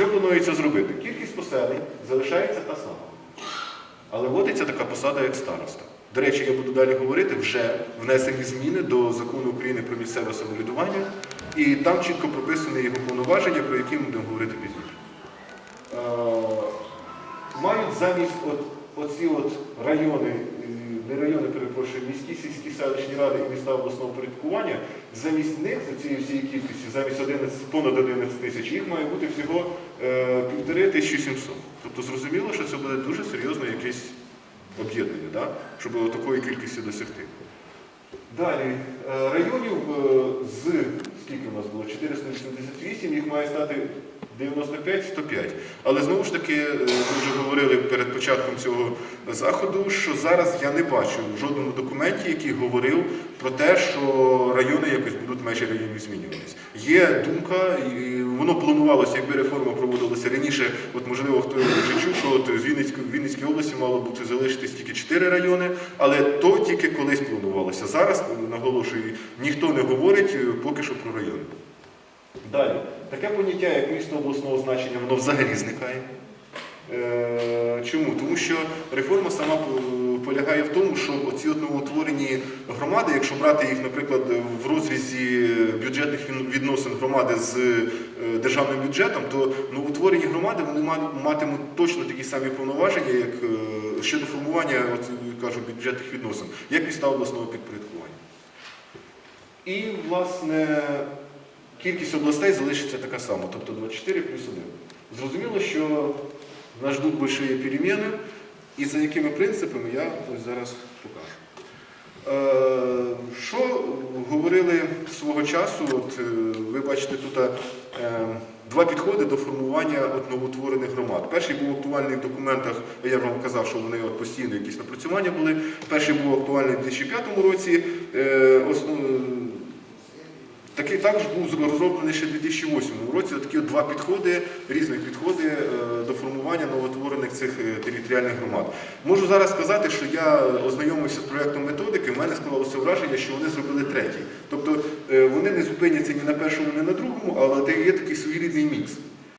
Що планується зробити? Кількість поселень залишається та сама. Але вводиться така посада, як староста. До речі, я буду далі говорити, вже внесені зміни до закону України про місцеве самоврядування, і там чітко прописані його повноваження, про які ми будемо говорити пізніше. Е, Мають замість от, оці от райони, е, не райони, перепрошую, міські сільські селищні ради і міста обласного порядкування, замість них, за цієї всієї кількості, замість 11, понад 11 тисяч, їх має бути всього е, півтори тисячі сімсот. Тобто зрозуміло, що це буде дуже серйозне якесь об'єднання, да? щоб такої кількості досягти. Далі, е, районів е, з скільки у нас було? 488, їх має стати 95-105. Але знову ж таки, е, ми вже говорили перед початком цього заходу, що зараз я не бачу в жодному документі, який говорив про те, що райони якось будуть межі районів змінюватись. Є думка, і воно планувалося, якби реформа проводилася раніше. От можливо, хто вже чув, що от в Вінницькій, в Вінницькій області мало бути залишитись тільки 4 райони, але то тільки колись планувалося. Зараз наголошую, ніхто не говорить е, поки що про райони. Далі, таке поняття, як місто обласного значення, воно взагалі зникає. Е, Чому? Тому що реформа сама полягає в тому, що оці новоутворені громади, якщо брати їх, наприклад, в розрізі бюджетних відносин громади з е, державним бюджетом, то новоутворені громади вони матимуть точно такі самі повноваження, як е, щодо формування кажу, бюджетних відносин, як міста обласного підпорядкування. І, власне, кількість областей залишиться така сама, тобто 24 плюс 1. Зрозуміло, що нас ждуть великі переміни, і за якими принципами я ось зараз покажу. Е, Що говорили свого часу? От, е, ви бачите тут е, два підходи до формування от, новоутворених громад. Перший був актуальний в документах, я вам казав, що вони от, постійно якісь напрацювання були. Перший був актуальний у 2005 році. Основ- Такий також був розроблений ще в 2008 році. Такі два підходи, різні підходи е, до формування новотворених цих е, територіальних громад. Можу зараз сказати, що я ознайомився з проєктом методики, в мене склалося враження, що вони зробили третій. Тобто е, вони не зупиняться ні на першому, ні на другому, але є такий своєрідний мікс.